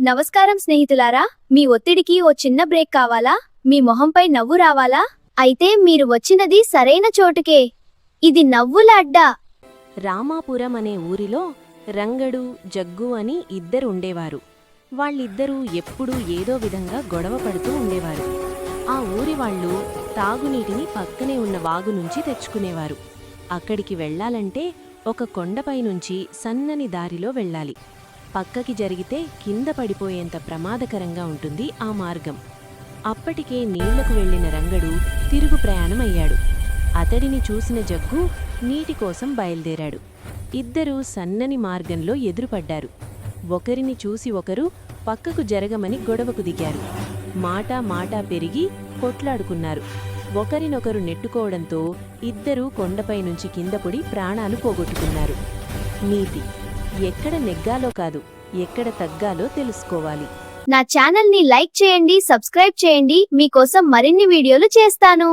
నమస్కారం స్నేహితులారా మీ ఒత్తిడికి ఓ చిన్న బ్రేక్ కావాలా? మీ మొహంపై నవ్వు రావాలా? అయితే మీరు వచ్చినది సరైన చోటుకే. ఇది నవ్వుల అడ్డా. రామాపురం అనే ఊరిలో రంగడు జగ్గు అని ఇద్దరు ఉండేవారు. వాళ్ళిద్దరూ ఎప్పుడూ ఏదో విధంగా గొడవ పడుతూ ఉండేవారు. ఆ ఊరి వాళ్ళు తాగునీటిని పక్కనే ఉన్న వాగు నుంచి తెచ్చుకునేవారు. అక్కడికి వెళ్ళాలంటే ఒక కొండపై నుంచి సన్నని దారిలో వెళ్ళాలి. పక్కకి జరిగితే కింద పడిపోయేంత ప్రమాదకరంగా ఉంటుంది ఆ మార్గం. అప్పటికే నీళ్ళకు వెళ్ళిన రంగడు తిరుగు ప్రయాణం అయ్యాడు అతడిని చూసిన జగ్గు నీటి కోసం బయలుదేరాడు. ఇద్దరూ సన్నని మార్గంలో ఎదురుపడ్డారు. ఒకరిని చూసి ఒకరు పక్కకు జరగమని గొడవకు దిగారు. మాటా మాటా పెరిగి కొట్లాడుకున్నారు. ఒకరినొకరు నెట్టుకోవడంతో ఇద్దరూ కొండపై నుంచి కిందపడి ప్రాణాలు పోగొట్టుకున్నారు. నీతి ఎక్కడ నెగ్గాలో కాదు ఎక్కడ తగ్గాలో తెలుసుకోవాలి. నా ఛానల్ని లైక్ చేయండి సబ్స్క్రైబ్ చేయండి. మీకోసం మరిన్ని వీడియోలు చేస్తాను.